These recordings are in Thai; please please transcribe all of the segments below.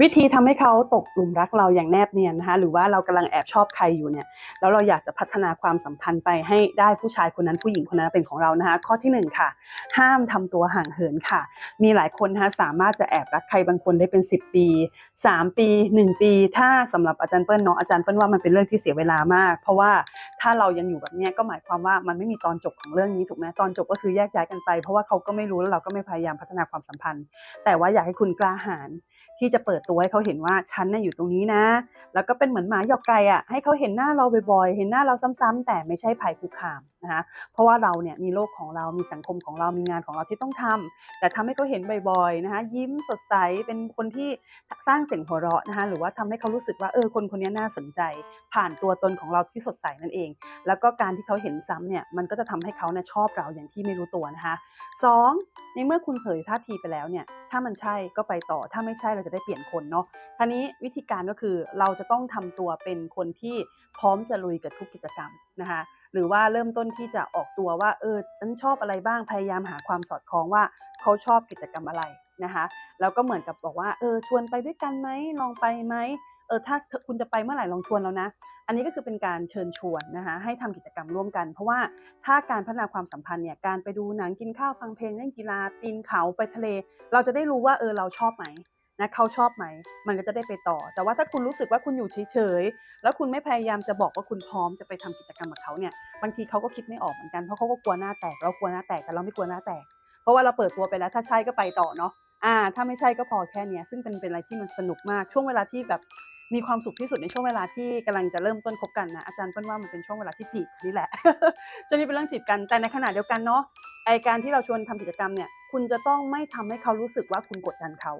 วิธีทำให้เขาตกหลุมรักเราอย่างแนบเนียนนะคะหรือว่าเรากำลังแอบชอบใครอยู่เนี่ยแล้วเราอยากจะพัฒนาความสัมพันธ์ไปให้ได้ผู้ชายคนนั้นผู้หญิงคนนั้นเป็นของเรานะคะข้อที่หนึ่งค่ะ ห้ามทำตัวห่างเหินค่ะ มีหลายคนนะคะสามารถจะแอบรักใครบางคนได้เป็น 10 ปี 3 ปี 1 ปี ถ้าสำหรับอาจารย์เปิ้ลเนาะอาจารย์เปิ้ลว่ามันเป็นเรื่องที่เสียเวลามาก เพราะว่าถ้าเรายังอยู่แบบนี้ก็หมายความว่ามันไม่มีตอนจบของเรื่องนี้ถูกไหมตอนจบก็คือแยกย้ายกันไป เพราะว่าเขาก็ไม่รู้แล้วเราก็ไม่พยายามพัฒนาความสัมพันธ์ แต่ว่าอยากให้คุณกล้าหาญ ที่จะเปิดตัวให้เขาเห็นว่าฉันน่ะอยู่ตรงนี้นะ แล้วก็เป็นเหมือนหมาหยอกไก่อะให้เขาเห็นหน้าเราบ่อยๆ เห็นหน้าเราซ้ำๆแต่ไม่ใช่ภัยคุกคาม นะคะเพราะว่าเราเนี่ยมีโลกของเรามีสังคมของเรามีงานของเราที่ต้องทำแต่ทำให้เขาเห็นบ่อยๆนะคะยิ้มสดใสเป็นคนที่สร้างเสียงหัวเราะนะคะหรือว่าทำให้เขารู้สึกว่าเออคนคนนี้น่าสนใจ ผ่านตัวตนของเราที่สดใสนั่นเอง แล้วก็การที่เขาเห็นซ้ำเนี่ยมันก็จะทำให้เขาเนี่ยชอบเราอย่างที่ไม่รู้ตัวนะคะสองในเมื่อคุณเผยท่าทีไปแล้วเนี่ยถ้ามันใช่ก็ไปต่อถ้าไม่ใช่เราจะได้เปลี่ยนคนเนาะทีนี้วิธีการก็คือเราจะต้องทำตัวเป็นคนที่พร้อมจะลุยกับทุกกิจกรรมนะคะ หรือว่าเริ่มต้นที่จะออกตัวว่าเออฉันชอบอะไรบ้างพยายามหาความสอดคล้องว่าเขาชอบกิจกรรมอะไรนะคะแล้วก็เหมือนกับบอกว่าเออชวนไปด้วยกันไหมลองไปไหมเออถ้าคุณจะไปเมื่อไหร่ลองชวนแล้วนะ อันนี้ก็คือเป็นการเชิญชวนนะคะให้ทำกิจกรรมร่วมกัน เพราะว่าถ้าการพัฒนาความสัมพันธ์เนี่ยการไปดูหนังกินข้าวฟังเพลงเล่นกีฬาปีนเขาไปทะเล เราจะได้รู้ว่าเออเราชอบไหม นะเขาชอบไหม มันก็จะได้ไปต่อ แต่ว่าถ้าคุณรู้สึกว่าคุณอยู่เฉยๆ แล้วคุณไม่พยายามจะบอกว่าคุณพร้อมจะไปทำกิจกรรมกับเขาเนี่ย บางทีเขาก็คิดไม่ออกเหมือนกัน เพราะเขาก็กลัวหน้าแตก เรากลัวหน้าแตกแต่เราไม่กลัวหน้าแตก เพราะว่าเราเปิดตัวไปแล้ว ถ้าใช่ก็ไปต่อเนาะ อ่า ถ้าไม่ใช่ก็พอแค่เนี้ย ซึ่งเป็นเป็นอะไรที่มันสนุกมาก ช่วงเวลาที่แบบมีความสุขที่สุดในช่วงเวลาที่กำลังจะเริ่มต้นคบกันนะอาจารย์เปิ้ลว่ามันเป็นช่วงเวลาที่จีบนี่แหละจะนี่เป็นเรื่องจีบกันแต่ในขณะเดียวกันเนาะไอการที่เราชวนทำกิจกรรมเนี่ย คุณจะต้องไม่ทำให้เขารู้สึกว่าคุณกดดันเขา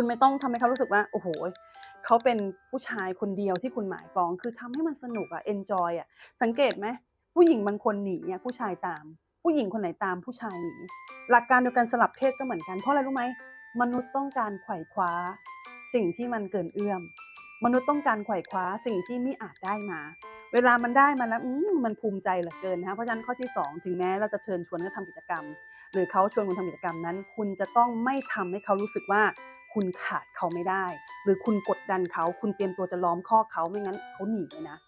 คุณไม่ต้องทำให้เขารู้สึกว่า โอ้โฮเขาเป็นผู้ชายคนเดียวที่คุณหมายปอง คือทำให้มันสนุกอะเอนจอยอะสังเกตไหมผู้หญิงบางคนหนีอะผู้ชายตาม ผู้หญิงคนไหนตามผู้ชายหนีหลักการเดียวกันสลับเพศก็เหมือนกันเพราะอะไรรู้ไหมมนุษย์ต้องการไขว่คว้า สิ่งที่มันเกินเอื้อม มนุษย์ต้องการไขว่คว้าสิ่งที่ไมิอาจได้มา เวลามันได้มาแล้วมมันภูมิใจเหลือเกินนะเพราะฉะนั้นข้อที่ 2 ถึงแม้เราจะเชิญชวนเขาทำกิจกรรม หรือเขาชวนคุณทำกิจกรรมนั้น คุณจะต้องไม่ทำให้เขารู้สึกว่า คุณขาดเขาไม่ได้ หรือคุณกดดันเขา คุณเตรียมตัวจะล้อมคอเขาไม่งั้นเขาหนีเลยนะ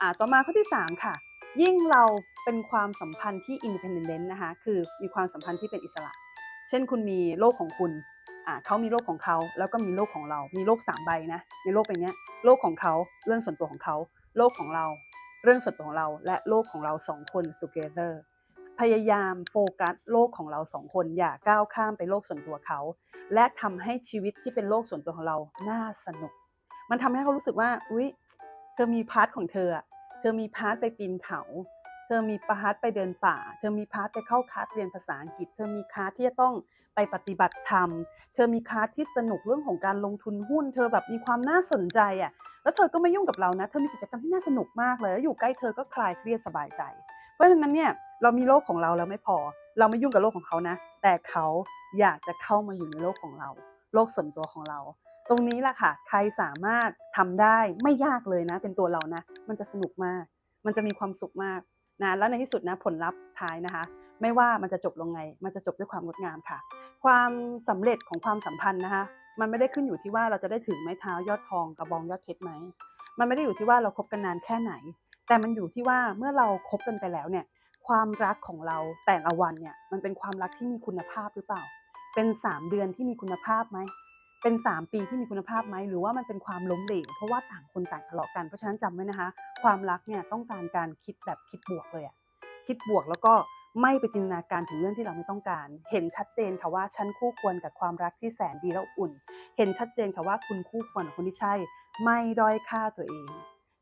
อ่าต่อมาข้อที่ 3 ค่ะ ยิ่งเราเป็นความสัมพันธ์ที่ independent นะคะคือมีความสัมพันธ์ที่เป็นอิสระ เช่นคุณมีโลกของคุณอ่าเขามีโลกของเขาแล้วก็มีโลกของเรา มีโลก3ใบนะในโลกใบเนี้ยโลกของเขาเรื่องส่วนตัวของเขา โลกของเรา เรื่องส่วนตัวของเราและโลกของเรา2คน together พยายามโฟกัสโลกของเรา2คนอย่าก้าวข้ามไปโลกส่วนตัวเขา และทำให้ชีวิตที่เป็นโลกส่วนตัวของเราน่าสนุก มันทำให้เขารู้สึกว่าอุ๊ยเธอมีพาร์ตของเธอเธอมีพาร์ตไปปีนเขา เธอมีพาร์ตไปเดินป่า เธอมีพาร์ตไปเข้าคลาสเรียนภาษาอังกฤษ เธอมีคลาสที่จะต้องไปปฏิบัติธรรม เธอมีคลาสที่สนุกเรื่องของการลงทุนหุ้น เธอแบบมีความน่าสนใจอะ แล้วเธอก็ไม่ยุ่งกับเรานะ เธอมีกิจกรรมที่น่าสนุกมากเลย แล้วอยู่ใกล้เธอก็คลายเครียดสบายใจ เพราะฉะนั้นเนี่ย เรามีโลกของเราแล้วไม่พอ เราไม่ยุ่งกับโลกของเขานะ แต่เขาอยากจะเข้ามาอยู่ในโลกของเรา โลกส่วนตัวของเรา ตรงนี้แหละค่ะ ใครสามารถทำได้ไม่ยากเลยนะ เป็นตัวเรานะ มันจะสนุกมาก มันจะมีความสุขมากนะแล้วในที่สุดนะผลลัพธ์ท้ายนะคะ ไม่ว่ามันจะจบลงไง มันจะจบด้วยความงดงามค่ะ ความสำเร็จของความสัมพันธ์นะคะ มันไม่ได้ขึ้นอยู่ที่ว่าเราจะได้ถือไม้เท้ายอดทองกระบองยอดเพชรไหมมันไม่ได้อยู่ที่ว่าเราคบกันนานแค่ไหน แต่มันอยู่ที่ว่าเมื่อเราคบกันไปแล้วเนี่ย ความรักของเราแต่ละวันเนี่ยมันเป็นความรักที่มีคุณภาพหรือเปล่า เป็น 3 เดือนที่มีคุณภาพไหม เป็น 3 ปีที่มีคุณภาพไหม หรือว่ามันเป็นความล้มเหลวเพราะว่าต่างคนต่างทะเลาะกัน เพราะฉะนั้นจำไว้นะคะ ความรักเนี่ยต้องการการคิดแบบคิดบวกเลยอะคิดบวกแล้วก็ไม่ไปจินตนาการถึงเรื่องที่เราไม่ต้องการ เห็นชัดเจนค่ะว่าฉันคู่ควรกับความรักที่แสนดีและอบอุ่น เห็นชัดเจนค่ะว่าคุณคู่ควรกับคนที่ใช่ ไม่ด้อยค่าตัวเอง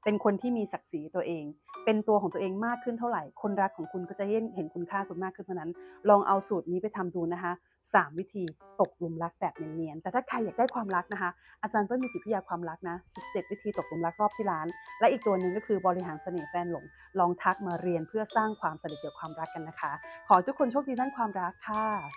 เป็นคนที่มีศักดิ์ศรีตัวเอง เป็นตัวของตัวเองมากขึ้นเท่าไหร่ คนรักของคุณก็จะยิ่งเห็นคุณค่าคุณมากขึ้นเท่านั้น ลองเอาสูตรนี้ไปทำดูนะคะ 3 วิธีตกหลุมรักแบบเนียนๆแต่ถ้าใครอยากได้ความรักนะคะ อาจารย์เปิ้ลมีจิตวิทยาความรักนะ 17 วิธีตกหลุมรักรอบที่ร้าน และอีกตัวหนึ่งก็คือบริหารเสน่ห์แฟนหลง ลองทักมาเรียนเพื่อสร้างความสำเร็จเกี่ยวความรักกันนะคะ ขอทุกคนโชคดีด้านความรักค่ะ